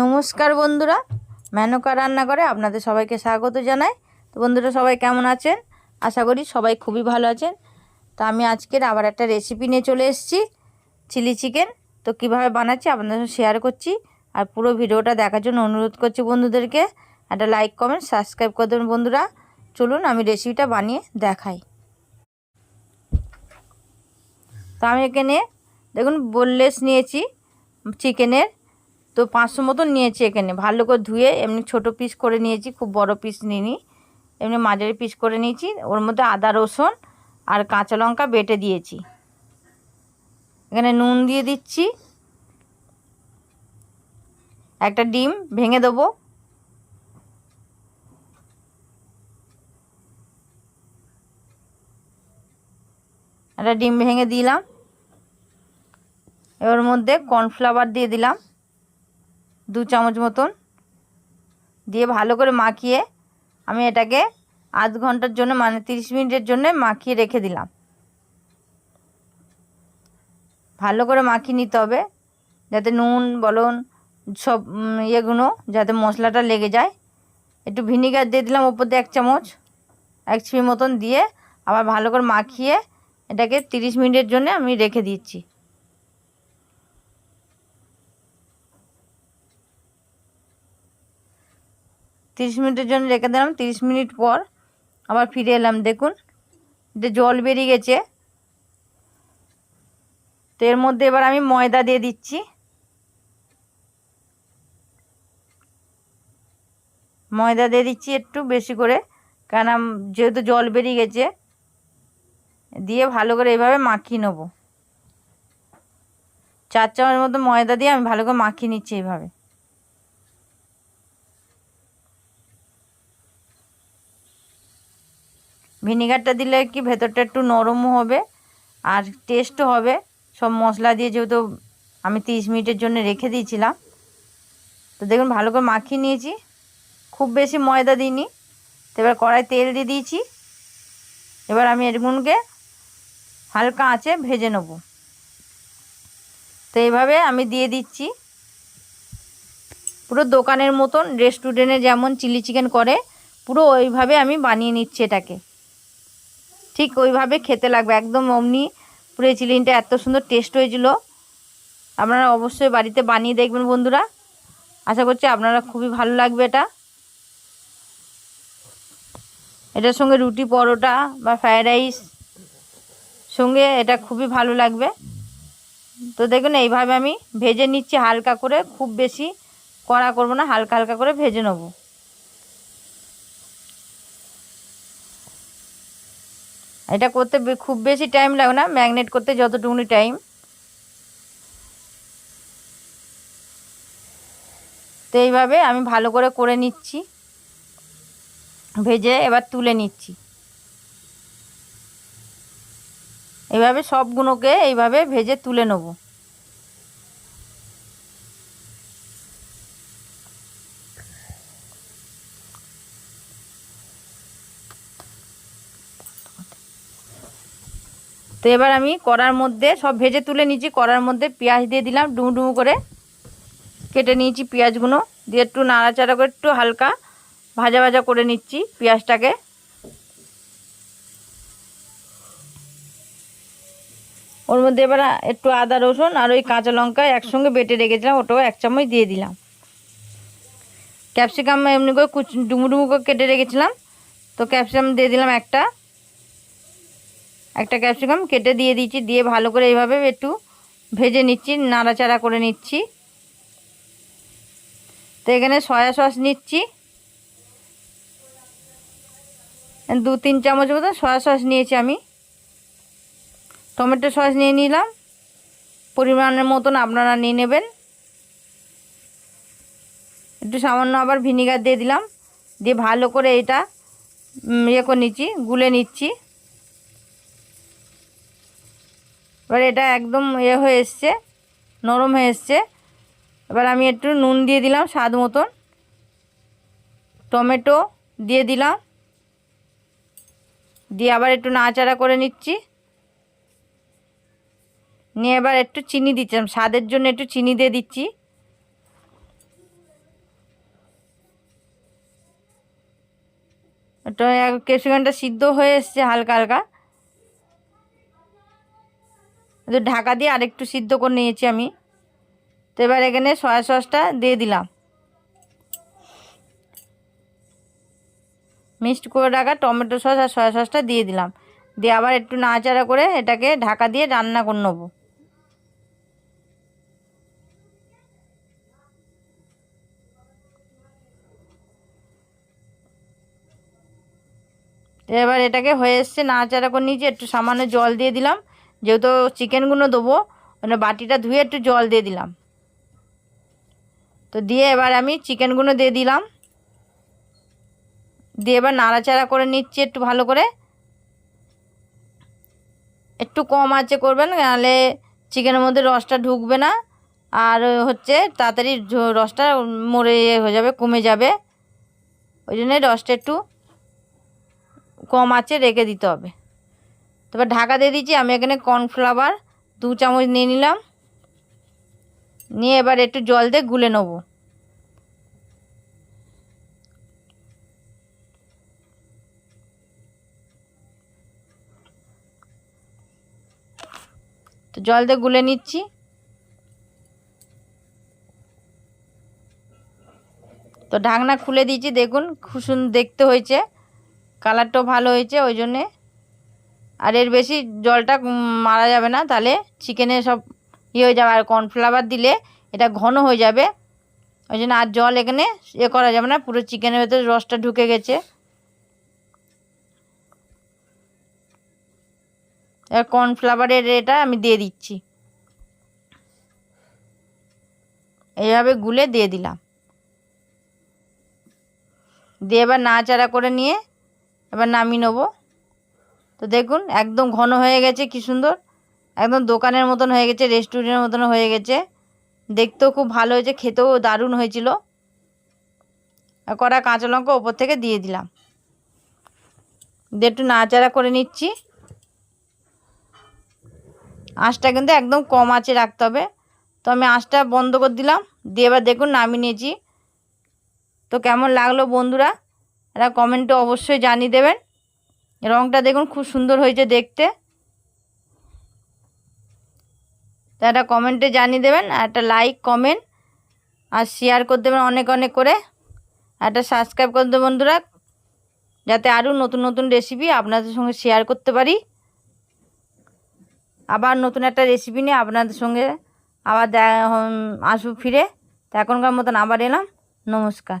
নমস্কার বন্ধুরা, মেনকা রান্না করে আপনাদের সবাইকে স্বাগত জানাই। তো বন্ধুরা, সবাই কেমন আছেন? আশা করি সবাই খুবই ভালো আছেন। তো আমি আজকের আবার একটা রেসিপি নিয়ে চলে এসেছি চিলি চিকেন তো কীভাবে বানাচ্ছি আপনাদের সঙ্গে শেয়ার করছি আর পুরো ভিডিওটা দেখার জন্য অনুরোধ করছি বন্ধুদেরকে। একটা লাইক কমেন্ট সাবস্ক্রাইব করে দেবেন বন্ধুরা। চলুন আমি রেসিপিটা বানিয়ে দেখাই। তো আমি এখানে, দেখুন বোনলেস নিয়েছি চিকেনের তো পাঁচশো মতন নিয়েছি এখানে। ভালো করে ধুয়ে এমনি ছোট পিস করে নিয়েছি, খুব বড় পিস নিইনি। এমনি মাঝারি পিস করে নিয়েছি। ওর মধ্যে আদা, রসুন আর কাঁচা লঙ্কা বেটে দিয়েছি। এখানে নুন দিয়ে দিচ্ছি। একটা ডিম ভেঙে দেবো। একটা ডিম ভেঙে দিলাম। এবার মধ্যে কর্নফ্লাওয়ার দিয়ে দিলাম। দু চামচ মতন দিয়ে ভালো করে মাখিয়ে আমি এটাকে আধ ঘণ্টার জন্য মানে তিরিশ মিনিটের জন্য মাখিয়ে রেখে দিলাম। ভালো করে মাখিয়ে নিতে হবে, যাতে নুন, বলুন, সব ইয়েগুলো যাতে মশলাটা লেগে যায়। একটু ভিনিগার দিয়ে দিলাম ওপর দিয়ে এক চামচ, এক ছিপি মতন দিয়ে আবার ভালো করে মাখিয়ে এটাকে তিরিশ মিনিটের জন্য আমি রেখে দিচ্ছি। তিরিশ মিনিটের জন্য রেখে দিলাম। তিরিশ মিনিট পর আবার ফিরে এলাম, দেখুন। যে জল বেরিয়ে গেছে। তো এর মধ্যে এবার আমি ময়দা দিয়ে দিচ্ছি। ময়দা দিয়ে দিচ্ছি একটু বেশি করে কেন যেহেতু জল বেরিয়ে গেছে, দিয়ে ভালো করে এইভাবে মাখিয়ে নেব। চার চামচ মতো ময়দা দিয়ে আমি ভালো করে মাখিয়ে নিচ্ছি এইভাবে ভিনিগারটা দিলে কি ভেতরটা একটু নরমও হবে আর টেস্টও হবে। সব মশলা দিয়ে যেহেতু আমি তিরিশ মিনিটের জন্য রেখে দিয়েছিলাম। তো দেখুন, ভালো করে মাখিয়ে নিয়েছি। খুব বেশি ময়দা দিইনি। তো এবার কড়াই তেল দিয়ে দিয়েছি। এবার আমি এরগুনকে হালকা আঁচে ভেজে নেব। তো এইভাবে আমি দিয়ে দিচ্ছি। পুরো দোকানের মতন রেস্টুরেন্টে যেমন চিলি চিকেন করে, পুরো ওইভাবে আমি বানিয়ে নিচ্ছি এটাকে। ঠিক ওইভাবে খেতে লাগবে, একদম অমনি। পুরো চিলিনটা এত সুন্দর টেস্ট হয়েছিল। আপনারা অবশ্যই বাড়িতে বানিয়ে দেখবেন বন্ধুরা। আশা করছি আপনারা খুবই ভালো লাগবে এটা। এটার সঙ্গে রুটি পরোটা বা ফ্রায়েড রাইস সঙ্গে এটা খুবই ভালো লাগবে। তো দেখুন, এইভাবে আমি ভেজে নিচ্ছি হালকা করে। খুব বেশি কড়া করব না, হালকা হালকা করে ভেজে নেব। এটা করতে খুব বেশি টাইম লাগে না ম্যাগনেট করতে যতটুকুনি টাইম তো এইভাবে আমি ভালো করে করে নিচ্ছি। ভেজে এবার তুলে নিচ্ছি। এইভাবে সবগুলোকে এইভাবে ভেজে তুলে নেব। তো এবার আমি কড়ার মধ্যে সব ভেজে তুলে নিয়েছি। কড়ার মধ্যে পেঁয়াজ দিয়ে দিলাম, ডুমু ডুমু করে কেটে নিয়েছি পেঁয়াজগুলো। দিয়ে একটু নাড়াচাড়া করে একটু হালকা ভাজা ভাজা করে নিচ্ছি পেঁয়াজটাকে। ওর মধ্যে এবার একটু আদা, রসুন আর ওই কাঁচা লঙ্কা একসঙ্গে বেটে রেখেছিলাম, ওটাও এক চামচ দিয়ে দিলাম। ক্যাপসিকাম এমনি করে কুচ, ডুমু ডুমু করে কেটে রেখেছিলাম। তো ক্যাপসিকাম দিয়ে দিলাম একটা। একটা ক্যাপসিকাম কেটে দিয়ে দিচ্ছি দিয়ে ভালো করে এইভাবে একটু ভেজে নিচ্ছি, নাড়াচাড়া করে নিচ্ছি। তো এখানে সয়া সস নিচ্ছি। দু তিন চামচ মতো সয়া সস নিয়েছি আমি। টমেটো সস নিয়ে নিলাম। পরিমাণের মতন আপনারা নিয়ে নেবেন। একটু সামান্য আবার ভিনিগার দিয়ে দিলাম। দিয়ে ভালো করে এটা ইয়ে করে নিচ্ছি, গুলে নিচ্ছি। এবার এটা একদম ইয়ে হয়ে এসছে, নরম হয়ে এসছে। এবার আমি একটু নুন দিয়ে দিলাম স্বাদ মতন। টমেটো দিয়ে দিলাম। দিয়ে আবার একটু নাচাড়া করে নিচ্ছি। নিয়ে এবার একটু চিনি দিচ্ছিলাম, স্বাদের জন্য একটু চিনি দিয়ে দিচ্ছি। তো ক্যাপসিকামটা সিদ্ধ হয়ে এসছে হালকা হালকা। একটু ঢাকা দিয়ে আরেকটু সিদ্ধ করে নিয়েছি আমি। তো এবার এখানে সয়া সসটা দিয়ে দিলাম। মিক্সড করে রাখা টমেটো সস আর সয়া সসটা দিয়ে দিলাম। দিয়ে আবার একটু নাড়াচাড়া করে এটাকে ঢাকা দিয়ে রান্না করে নেব। এবার এটাকে হয়ে এসছে নাড়াচাড়া করে নিয়েছি, একটু সামান্য জল দিয়ে দিলাম। যেহেতু চিকেনগুলো দেবো মানে বাটিটা ধুয়ে একটু জল দিয়ে দিলাম। তো দিয়ে এবার আমি চিকেনগুলো দিয়ে দিলাম। দিয়ে এবার নাড়াচাড়া করে নিচ্ছি একটু ভালো করে। একটু কম আঁচে করবেন, নাহলে চিকেনের মধ্যে রসটা ঢুকবে না। আর হচ্ছে তাড়াতাড়ি রসটা মরে হয়ে যাবে, কমে যাবে। ওই জন্যে রসটা একটু কম আঁচে রেখে দিতে হবে। তারপর ঢাকা দিয়ে দিচ্ছি, আমি এখানে কর্নফ্লাওয়ার দু চামচ নিয়ে নিলাম। নিয়ে এবার একটু জল দিয়ে গুলে নেব। তো জল দিয়ে গুলে নিচ্ছি। তো ঢাকনা খুলে দিয়েছি, দেখুন খুব সুন্দর দেখতে হয়েছে। কালারটাও ভালো হয়েছে, ওই জন্যে আর এর বেশি জলটা মারা যাবে না। তাহলে চিকেনে সব ইয়ে হয়ে যাবে। আর কর্নফ্লাওয়ার দিলে এটা ঘন হয়ে যাবে। ওই জন্য আর জল এখানে এ করা যাবে না। পুরো চিকেনের ভেতরে রসটা ঢুকে গেছে। এবার কর্নফ্লাওয়ারের এটা আমি দিয়ে দিচ্ছি। এইভাবে গুলে দিয়ে দিলাম। দিয়ে এবার নাড়াচাড়া করে নিয়ে এবার নামিয়ে নেব। তো দেখুন, একদম ঘন হয়ে গেছে, কি সুন্দর। একদম দোকানের মতন হয়ে গেছে রেস্টুরেন্টের মতন হয়ে গেছে। দেখতেও খুব ভালো হয়েছে, খেতেও দারুণ হয়েছিল। কড়া কাঁচা লঙ্কা ওপর থেকে দিয়ে দিলাম। দিয়ে একটু নাড়াচাড়া করে নিচ্ছি। আঁচটা কিন্তু একদম কম আঁচে রাখতে হবে। তো আমি আঁচটা বন্ধ করে দিলাম, দিয়ে এবার দেখুন নামিয়ে নিয়েছি। তো কেমন লাগল বন্ধুরা? এরা কমেন্টে অবশ্যই জানিয়ে দেবেন। রঙটা দেখুন খুব সুন্দর হয়েছে দেখতে। তা একটা কমেন্টে জানিয়ে দেবেন, আর একটা লাইক কমেন্ট আর শেয়ার করে দেবেন অনেক অনেক করে। একটা সাবস্ক্রাইব করে দেবেন বন্ধুরা, যাতে আরও নতুন নতুন রেসিপি আপনাদের সঙ্গে শেয়ার করতে পারি। আবার নতুন একটা রেসিপি নিয়ে আপনাদের সঙ্গে আবার আসব ফিরে। তো এখনকার মতন আবার এলাম। নমস্কার।